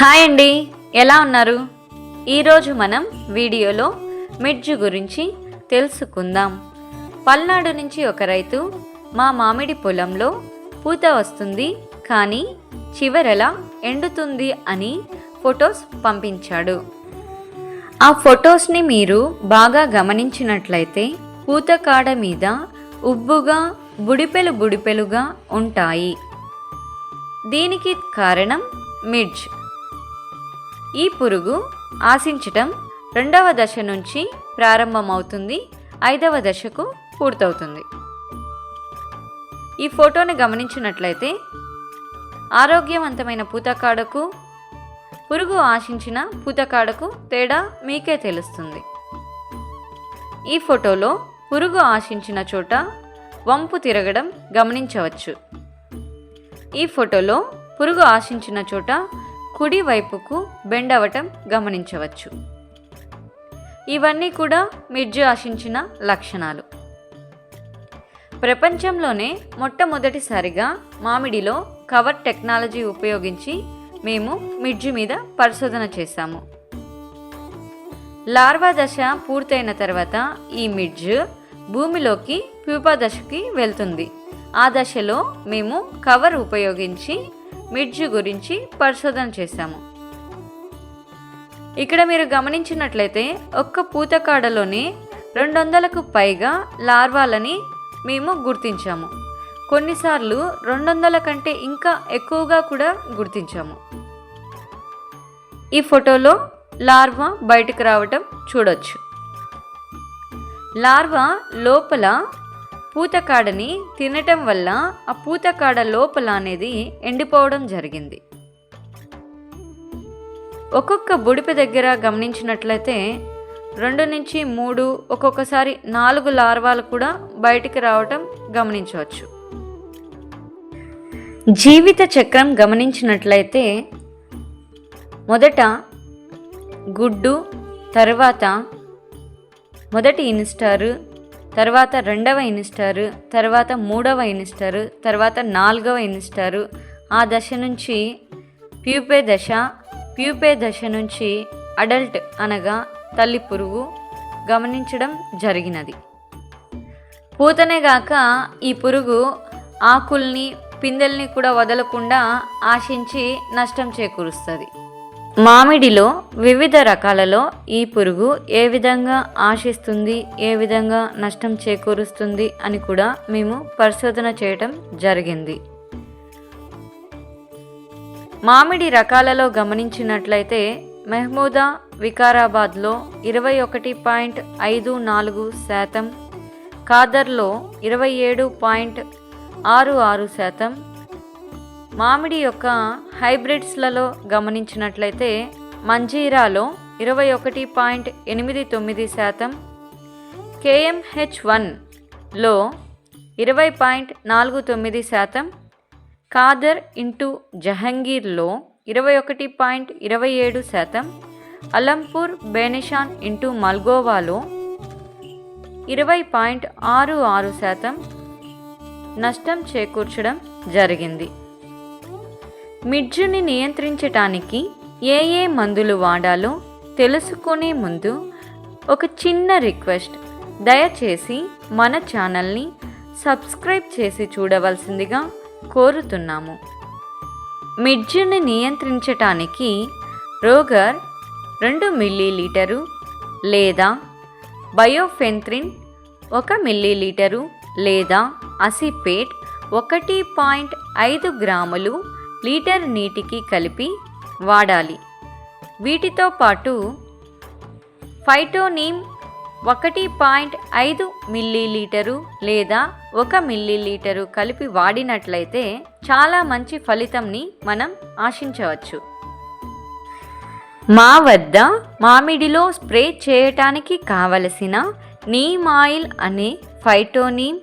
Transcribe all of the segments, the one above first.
Hi అండి. ఎలా ఉన్నారు? ఈరోజు మనం వీడియోలో మిర్చి గురించి తెలుసుకుందాం. పల్నాడు నుంచి ఒక రైతు మా మామిడి పొలంలో పూత వస్తుంది కానీ చివరలా ఎండుతుంది అని ఫొటోస్ పంపించాడు. ఆ ఫొటోస్ని మీరు బాగా గమనించినట్లయితే పూత కాడ మీద ఉబ్బుగా బుడిపెలు బుడిపెలుగా ఉంటాయి. దీనికి కారణం మిడ్జ్ ఈ పురుగు ఆశించటం రెండవ దశ నుంచి ప్రారంభమవుతుంది ఐదవ దశకు పూర్తవుతుంది. ఈ ఫోటోని గమనించినట్లయితే ఆరోగ్యవంతమైన పూతకాడకు పురుగు ఆశించిన పూతకాడకు తేడా మీకే తెలుస్తుంది. ఈ ఫోటోలో పురుగు ఆశించిన చోట వంపు తిరగడం గమనించవచ్చు. ఈ ఫోటోలో పురుగు ఆశించిన చోట కుడి వైపుకు బెండ్ అవ్వటం గమనించవచ్చు. ఇవన్నీ కూడా మిర్జు ఆశించిన లక్షణాలు. ప్రపంచంలోనే మొట్టమొదటిసారిగా మామిడిలో కవర్ టెక్నాలజీ ఉపయోగించి మేము మిర్జు మీద పరిశోధన చేశాము. లార్వా దశ పూర్తయిన తర్వాత ఈ మిడ్జ్ భూమిలోకి ప్యూపా దశకి వెళ్తుంది. ఆ దశలో మేము కవర్ ఉపయోగించి మిడ్జ్ గురించి పరిశోధన చేశాము. ఇక్కడ మీరు గమనించినట్లయితే ఒక్క పూతకాడలోనే రెండు వందలకు పైగా లార్వాలని మేము గుర్తించాము. కొన్నిసార్లు రెండు వందల కంటే ఇంకా ఎక్కువగా కూడా గుర్తించాము. ఈ ఫోటోలో లార్వా బయటకు రావటం చూడొచ్చు. లార్వా లోపల పూతకాడని తినటం వల్ల ఆ పూతకాడ లోపల అనేది ఎండిపోవడం జరిగింది. ఒక్కొక్క బుడిపి దగ్గర గమనించినట్లయితే రెండు నుంచి మూడు ఒక్కొక్కసారి నాలుగు లార్వాలు కూడా బయటికి రావటం గమనించవచ్చు. జీవిత చక్రం గమనించినట్లయితే మొదట గుడ్డు తర్వాత మొదటి ఇన్స్టారు తర్వాత రెండవ ఇన్స్టారు తర్వాత మూడవ ఇన్స్టారు తర్వాత నాలుగవ ఇన్స్టారు. ఆ దశ నుంచి ప్యూపే దశ ప్యూపే దశ నుంచి అడల్ట్ అనగా తల్లి పురుగు గమనించడం జరిగినది. పూతనే గాక ఈ పురుగు ఆకుల్ని పిందెల్ని కూడా వదలకుండా ఆశించి నష్టం చేకూరుస్తుంది. మామిడిలో వివిధ రకాలలో ఈ పురుగు ఏ విధంగా ఆశిస్తుంది ఏ విధంగా నష్టం చేకూరుస్తుంది అని కూడా మేము పరిశోధన చేయటం జరిగింది. మామిడి రకాలలో గమనించినట్లయితే మెహమూదా వికారాబాద్లో ఇరవై ఒకటి పాయింట్ ఐదు నాలుగు శాతం ఖాదర్లో ఇరవై ఏడు పాయింట్ ఆరు ఆరు శాతం మామిడి యొక్క హైబ్రిడ్స్లలో గమనించినట్లయితే మంజీరాలో ఇరవై ఒకటి పాయింట్ ఎనిమిది తొమ్మిది శాతం కేఎంహెచ్ వన్లో ఇరవై పాయింట్ నాలుగు తొమ్మిది శాతం కాదర్ ఇంటూ జహంగీర్లో ఇరవై ఒకటి పాయింట్ ఇరవై ఏడు శాతం అలంపూర్ బేనిషాన్ ఇంటూ మల్గోవాలో ఇరవై పాయింట్ ఆరు ఆరు శాతం నష్టం చేకూర్చడం జరిగింది. మిడ్జుని నియంత్రించటానికి ఏ ఏ మందులు వాడాలో తెలుసుకునే ముందు ఒక చిన్న రిక్వెస్ట్. దయచేసి మన ఛానల్ని సబ్స్క్రైబ్ చేసి చూడవలసిందిగా కోరుతున్నాము. మిడ్జుని నియంత్రించటానికి రోగర్ రెండు మిల్లీలీటరు లేదా బయోఫెంత్రిన్ ఒక మిల్లీలీటరు లేదా అసిపేట్ ఒకటి పాయింట్ ఐదు గ్రాములు లీటర్ నీటికి కలిపి వాడాలి. వీటితో పాటు ఫైటోనీమ్ ఒకటి పాయింట్ ఐదు మిల్లీలీటరు లేదా ఒక మిల్లీలీటరు కలిపి వాడినట్లయితే చాలా మంచి ఫలితంని మనం ఆశించవచ్చు. మా వద్ద మామిడిలో స్ప్రే చేయటానికి కావలసిన నీమ్ ఆయిల్ అనే ఫైటోనీమ్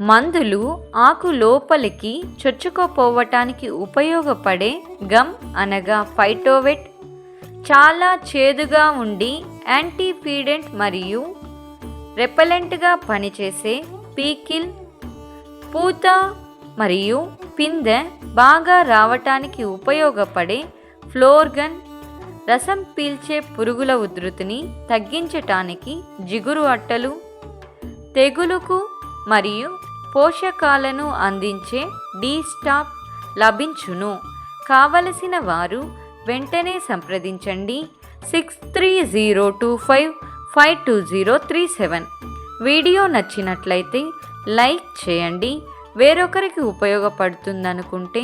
మందులు ఆకు లోపలికి చొచ్చుకోపోవటానికి ఉపయోగపడే గమ్ అనగా ఫైటోవెట్. చాలా చేదుగా ఉండి యాంటీఫీడెంట్ మరియు రెపలెంట్గా పనిచేసే పీకిల్ పూత మరియు పిందె బాగా రావటానికి ఉపయోగపడే ఫ్లోర్గన్ రసం పీల్చే పురుగుల ఉధృతిని తగ్గించటానికి జిగురు అట్టలు తెగులుకు మరియు పోషకాలను అందించే డీ స్టాప్ లభించును. కావలసిన వారు వెంటనే సంప్రదించండి. Six three zero two five five two zero three seven. Video నచ్చినట్లయితే లైక్ చేయండి. వేరొకరికి ఉపయోగపడుతుందనుకుంటే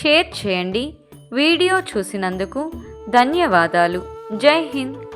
షేర్ చేయండి. వీడియో చూసినందుకు ధన్యవాదాలు. జై హింద్.